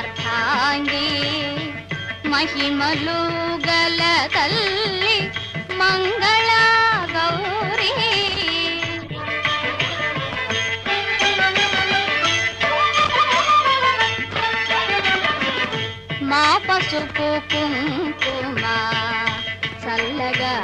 అర్థాంగి మహిమలు గల తల్లి మంగళ గౌరీ. మా పసుపు కుంకుమా చల్లగా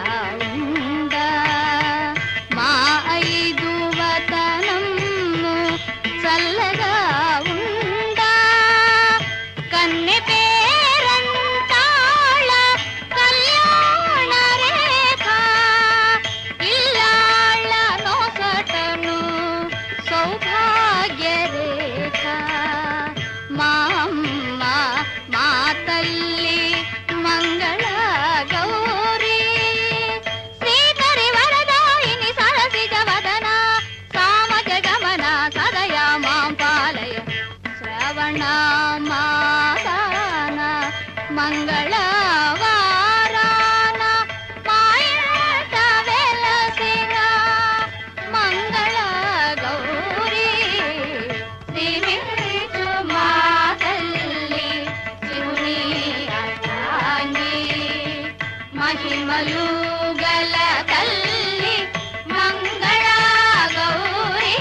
సౌభాగ్య రేఖ మా అమ్మ మా తల్లి మంగళ గౌరీ శ్రీకరి వరదాయిని సరసిజ వదన సామ జగమన సదయా మాం పాలయ శ్రవణ మహిమలు గల తల్లి మంగళ గౌరీ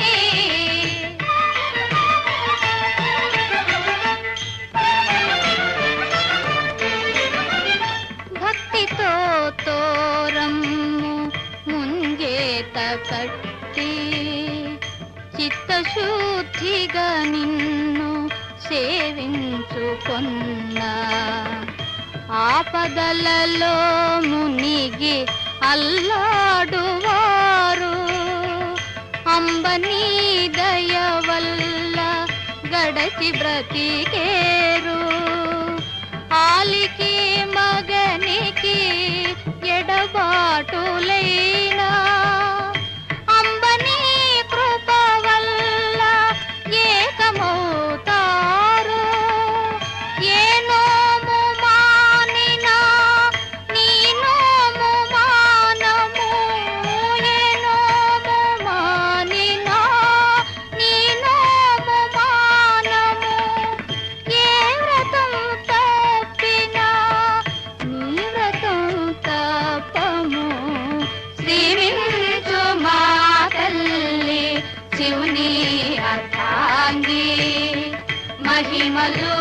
భక్తితో తోరమ్ము ముంగేత కట్టి చిత్తశుద్ధిగా నిన్ను సేవించుకొన్న ఆపదలలో మునిగి అల్లాడువారు. అంబనీ దయ వల్ల గడచి బ్రతికేరు. ఆలికి మగనికి ఎడబాటులైనా శివుని అర్థాంగి మహిమలు